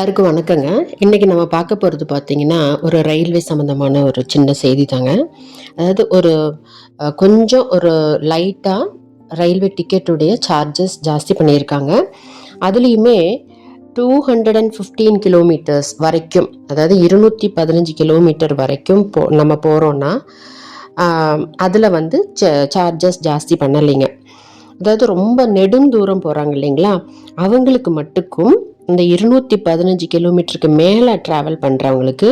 எல்லாருக்கும் வணக்கங்க. இன்றைக்கி நம்ம பார்க்க போகிறது பார்த்திங்கன்னா ஒரு ரயில்வே சம்மந்தமான ஒரு சின்ன செய்தி தாங்க அதாவது ஒரு கொஞ்சம் ஒரு லைட்டாக ரயில்வே டிக்கெட்டுடைய சார்ஜஸ் ஜாஸ்தி பண்ணியிருக்காங்க. அதுலேயுமே two hundred and fifteen kilometres வரைக்கும் அதாவது இருநூற்றி பதினஞ்சு கிலோமீட்டர் வரைக்கும் போ நம்ம போகிறோன்னா அதில் வந்து சார்ஜஸ் ஜாஸ்தி பண்ணலைங்க. அதாவது ரொம்ப நெடுந்தூரம் போகிறாங்க இல்லைங்களா? அவங்களுக்கு மட்டுக்கும் இந்த இருநூற்றி பதினஞ்சு கிலோமீட்டருக்கு மேலே ட்ராவல் பண்ணுறவங்களுக்கு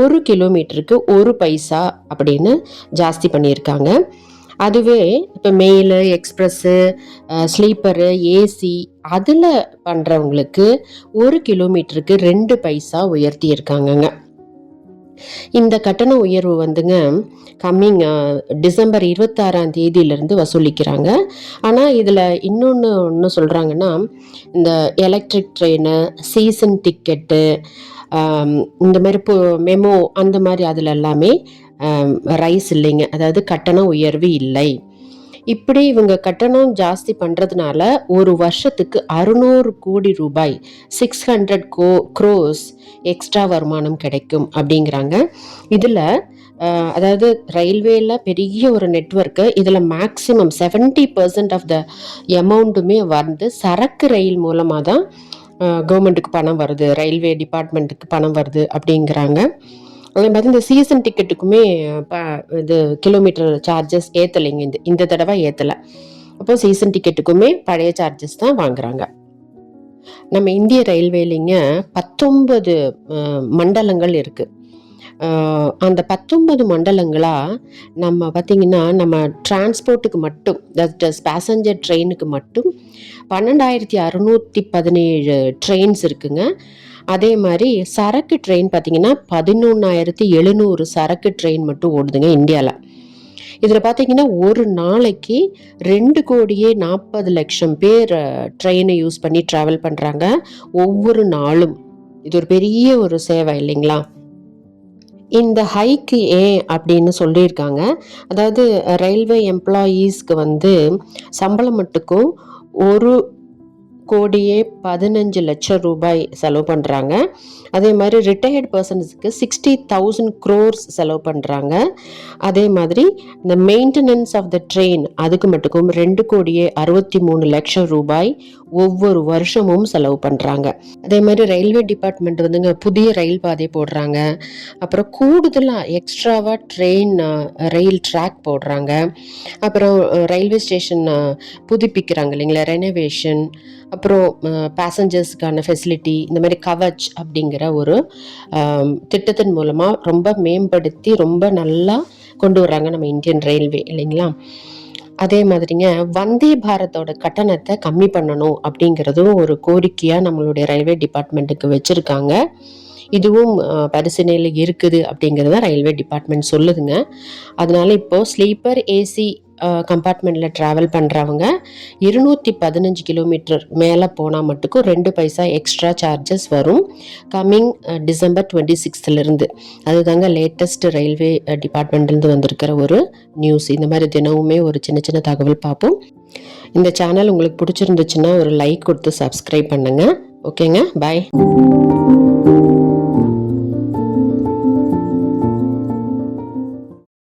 ஒரு கிலோமீட்டருக்கு ஒரு பைசா அப்படின்னு ஜாஸ்தி பண்ணியிருக்காங்க. அதுவே இப்போ மெயிலு எக்ஸ்ப்ரெஸ்ஸு ஸ்லீப்பரு ஏசி அதில் பண்ணுறவங்களுக்கு ஒரு கிலோமீட்டருக்கு ரெண்டு பைசா உயர்த்தி இருக்காங்கங்க இந்த கட்டண உயர்வு வந்துங்க கம்மிங் டிசம்பர் இருபத்தாறாம் தேதியிலேருந்து வசூலிக்கிறாங்க. ஆனால் இதில் இன்னொன்று ஒன்று சொல்கிறாங்கன்னா இந்த எலக்ட்ரிக் ட்ரெயின் சீசன் டிக்கெட்டு இந்த மாதிரி இப்போ மெமோ அந்த மாதிரி அதில் எல்லாமே ரைஸ் இல்லைங்க. அதாவது கட்டண உயர்வு இல்லை. இப்படி இவங்க கட்டணம் ஜாஸ்தி பண்ணுறதுனால ஒரு வருஷத்துக்கு அறுநூறு கோடி ரூபாய் சிக்ஸ் ஹண்ட்ரட் கோ க்ரோஸ் எக்ஸ்ட்ரா வருமானம் கிடைக்கும் அப்படிங்கிறாங்க. இதில் அதாவது ரயில்வேல பெரிய ஒரு நெட்வொர்க்கு இதில் maximum seventy percent of the அமௌண்ட்டுமே வந்து சரக்கு ரயில் மூலமாக தான் கவர்மெண்ட்டுக்கு பணம் வருது ரயில்வே டிபார்ட்மெண்ட்டுக்கு பணம் வருது அப்படிங்கிறாங்க. அதே மாதிரி இந்த சீசன் டிக்கெட்டுக்குமே ப இது கிலோமீட்டர் சார்ஜஸ் ஏற்றலைங்க இந்த இந்த தடவை ஏற்றலை அப்போ சீசன் டிக்கெட்டுக்குமே பழைய சார்ஜஸ் தான் வாங்குறாங்க. நம்ம இந்திய ரயில்வேலிங்க பத்தொன்பது மண்டலங்கள் இருக்குது அந்த பத்தொன்பது மண்டலங்களாக நம்ம பார்த்திங்கன்னா நம்ம டிரான்ஸ்போர்ட்டுக்கு மட்டும் தட் பேசஞ்சர் ட்ரெயினுக்கு மட்டும் பன்னெண்டாயிரத்தி அறுநூற்றி பதினேழு ட்ரெயின்ஸ் இருக்குங்க. அதே மாதிரி சரக்கு ட்ரெயின் பார்த்தீங்கன்னா பதினொன்றாயிரத்தி எழுநூறு சரக்கு ட்ரெயின் மட்டும் ஓடுதுங்க இந்தியாவில் இதில் பார்த்தீங்கன்னா ஒரு நாளைக்கு ரெண்டு கோடியே நாற்பது லட்சம் பேர் ட்ரெயினை யூஸ் பண்ணி ட்ராவல் பண்ணுறாங்க ஒவ்வொரு நாளும். இது ஒரு பெரிய ஒரு சேவை இல்லைங்களா? இந்த ஹைக்கு ஏன் அப்படின்னு சொல்லியிருக்காங்க. அதாவது ரயில்வே எம்ப்ளாயீஸ்க்கு வந்து சம்பளம் மட்டுக்கும் ஒரு கோடியே பதினஞ்சு லட்சம் ரூபாய் செலவு பண்ணுறாங்க அதே மாதிரி ரிட்டையர்ட் பர்சன்ஸுக்கு சிக்ஸ்டி தௌசண்ட் க்ரோர்ஸ் செலவு பண்ணுறாங்க அதே மாதிரி இந்த மெயின்டெனன்ஸ் ஆஃப் த ட்ரெயின் அதுக்கு மட்டுக்கும் ரெண்டு கோடியே அறுபத்தி மூணு லட்சம் ரூபாய் ஒவ்வொரு வருஷமும் செலவு பண்ணுறாங்க அதே மாதிரி ரயில்வே டிபார்ட்மெண்ட் வந்துங்க புதிய ரயில் பாதை போடுறாங்க. அப்புறம் கூடுதலாக எக்ஸ்ட்ராவாக ட்ரெயின் ரயில் ட்ராக் போடுறாங்க. அப்புறம் ரயில்வே ஸ்டேஷன் புதுப்பிக்கிறாங்க இல்லைங்களா? ரெனோவேஷன் அப்புறம் பேசஞ்சர்ஸ்க்கான ஃபெசிலிட்டி இந்த மாதிரி கவச் அப்படிங்கிற ஒரு திட்டத்தின் மூலமாக ரொம்ப மேம்படுத்தி ரொம்ப நல்லா கொண்டு வர்றாங்க நம்ம இந்தியன் ரயில்வே இல்லைங்களா? அதே மாதிரிங்க வந்தே பாரத்தோட கட்டணத்தை கம்மி பண்ணணும் அப்படிங்கிறதும் ஒரு கோரிக்கையாக நம்மளுடைய ரயில்வே டிபார்ட்மெண்ட்டுக்கு வச்சுருக்காங்க. இதுவும் பரிசீலனையில் இருக்குது அப்படிங்கிறத ரயில்வே டிபார்ட்மெண்ட் சொல்லுதுங்க. அதனால இப்போது ஸ்லீப்பர் ஏசி கம்பார்ட்மெண்ட்டில் ட்ராவல் பண்ணுறவங்க இருநூற்றி பதினஞ்சு கிலோமீட்டர் மேலே போனால் மட்டுக்கும் ரெண்டு பைசா எக்ஸ்ட்ரா சார்ஜஸ் வரும். கம்மிங் டிசம்பர் டுவெண்ட்டி சிக்ஸ்த்துலேருந்து அதுதாங்க லேட்டஸ்ட் ரயில்வே டிபார்ட்மெண்ட்லேருந்து வந்திருக்கிற ஒரு நியூஸ் இந்த மாதிரி தினமுமே ஒரு சின்ன சின்ன தகவல் பார்ப்போம். இந்த சேனல் உங்களுக்கு பிடிச்சிருந்துச்சுன்னா ஒரு லைக் கொடுத்து சப்ஸ்கிரைப் பண்ணுங்கள் ஓகேங்க பாய்